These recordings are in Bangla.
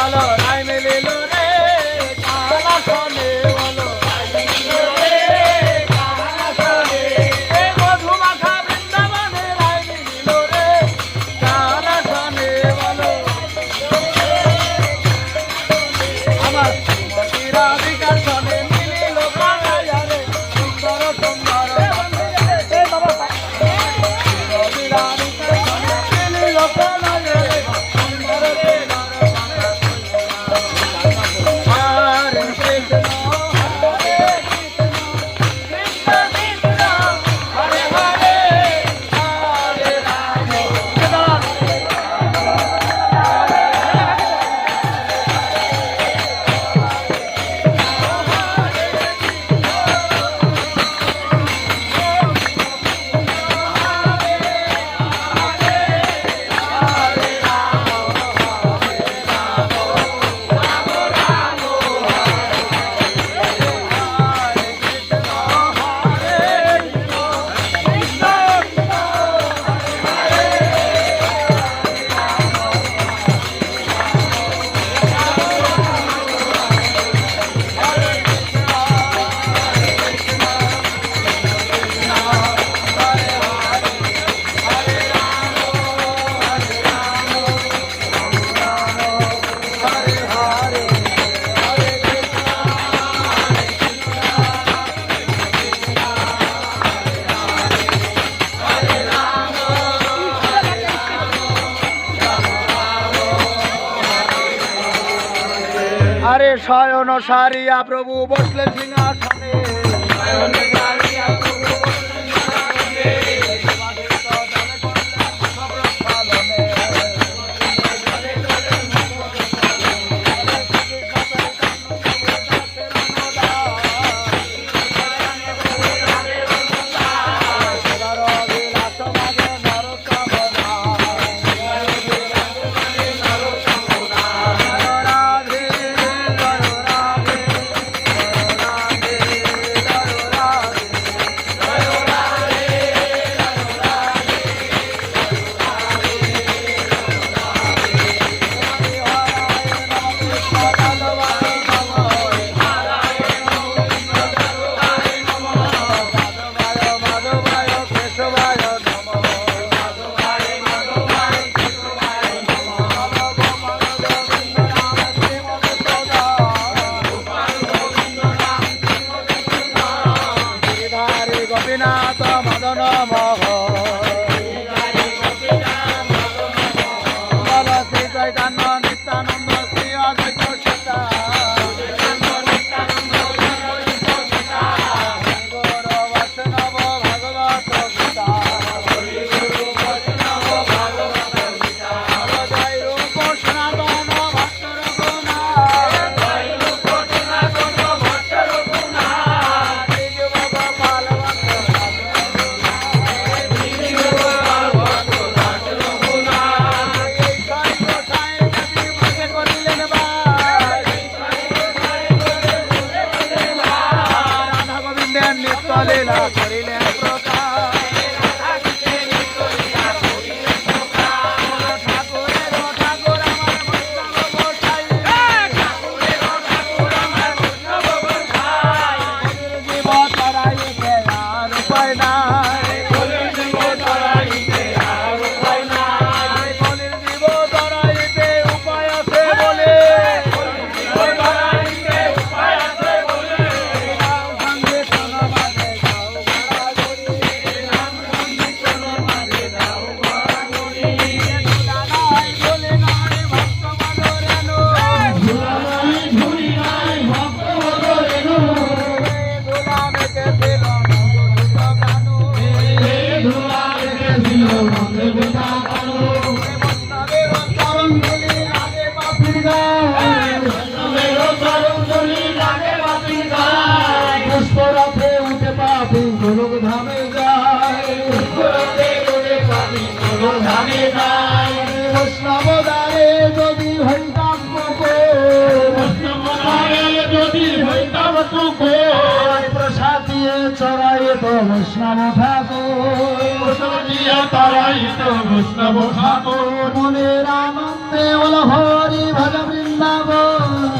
ভালো শয়ন সারিয়া প্রভু বসলে সিংহাসনে। સાધનો મોહો લે કરી લે বৈষ্ণব বৈষ্ণব মনের আনন্দে হরি ভজ বৃন্দাবন।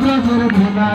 ভুলা